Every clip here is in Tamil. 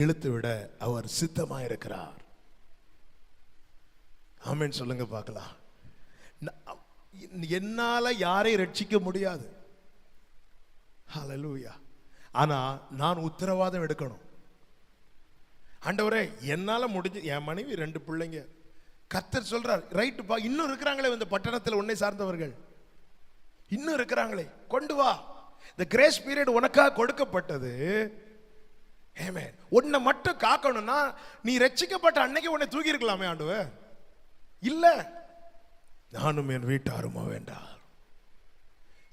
இழுத்து விட அவர் சித்தமாயிருக்கிறார். ஆமென் சொல்லுங்க பார்க்கலாம். என்னால யாரையும் ரட்சிக்க முடியாது. ஹalleluya. ஆனா நான் உத்தரவாதம் எடுக்கணும். ஆண்டவரே என்னால முடிஞ்சு என் மனைவி ரெண்டு பிள்ளைங்க. கத்தர் சொல்றார் ரைட்டு பா இன்னும் இருக்கிறாங்களே இந்த பட்டணத்தில் உன்னை சார்ந்தவர்கள். இன்னும் இருக்கிறாங்களே கொண்டு வா. இந்த கிரேஸ் பீரியட் உனக்காக கொடுக்கப்பட்டது. ஆமென் உன்னை மட்டும் காக்கணும்னா நீ ரட்சிக்கப்பட்ட அன்னைக்கு உன்னை தூக்கி இருக்கலாமே ஆண்டுவ இல்ல. நானும் என் வீட்டாருமா வேண்டாம்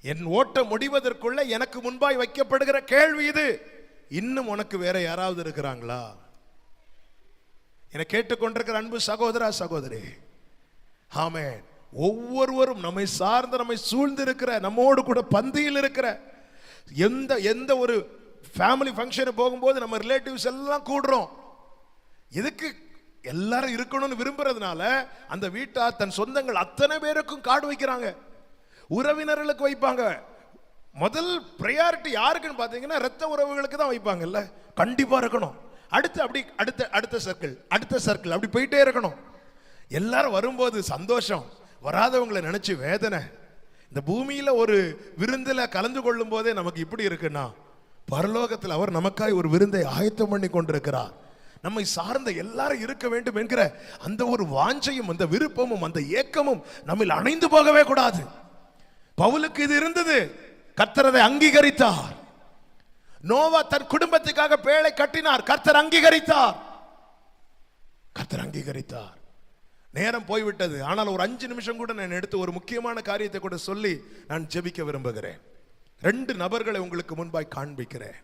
என் ஓட்ட முடிவதற்குள்ள எனக்கு முன்பாய் வைக்கப்படுகிற கேள்வி இது. இன்னும் உனக்கு வேற யாராவது இருக்கிறாங்களா? என கேட்டுக்கொண்டிருக்கிற அன்பு சகோதரா சகோதரி. ஆமே ஒவ்வொருவரும் நம்மை சார்ந்த நம்மை சூழ்ந்து இருக்கிற நம்மோடு கூட பந்தியில் இருக்கிற எந்த எந்த ஒரு ஃபேமிலி ஃபங்க்ஷனு போகும்போது நம்ம ரிலேட்டிவ்ஸ் எல்லாம் கூடுறோம். எதுக்கு எல்லாரும் இருக்கணும்னு விரும்புறதுனால அந்த வீட்டார் தன் சொந்தங்கள் அத்தனை பேருக்கும் கார்டு வைக்கிறாங்க. உறவினர்களுக்கு வைப்பாங்க. முதல் ப்ரையாரிட்டி யாருக்குன்னு பார்த்தீங்கன்னா ரத்த உறவுகளுக்கு தான் வைப்பாங்கல்ல. கண்டிப்பாக இருக்கணும். அடுத்து அப்படி அடுத்த அடுத்த சர்க்கிள் அடுத்த சர்க்கிள் அப்படி போயிட்டே இருக்கணும். எல்லாரும் வரும்போது சந்தோஷம். வராதவங்களை நினச்சி வேதனை. இந்த பூமியில் ஒரு விருந்தில் கலந்து கொள்ளும் போதே நமக்கு இப்படி இருக்குன்னா பரலோகத்தில் அவர் நமக்காய் ஒரு விருந்தை ஆயத்தம் பண்ணி கொண்டிருக்கிறார். நம்மை சார்ந்த எல்லாரும் இருக்க வேண்டும் என்கிற அந்த ஒரு வாஞ்சையும் அந்த விருப்பமும் அந்த ஏக்கமும் நம்மில் அணைந்து போகவே கூடாது. பவுலுக்கு இது இருந்தது. கத்தரதை அங்கீகரித்தார். நோவா தன் குடும்பத்துக்காக பேழை கட்டினார். கர்த்தர் அங்கீகரித்தார். கர்த்தர் அங்கீகரித்தார். நேரம் போய்விட்டது. ஆனால் ஒரு அஞ்சு நிமிஷம் கூட நான் எடுத்து ஒரு முக்கியமான காரியத்தை கூட சொல்லி நான் ஜெபிக்க விரும்புகிறேன். ரெண்டு நபர்களை உங்களுக்கு முன்பாய் காண்பிக்கிறேன்.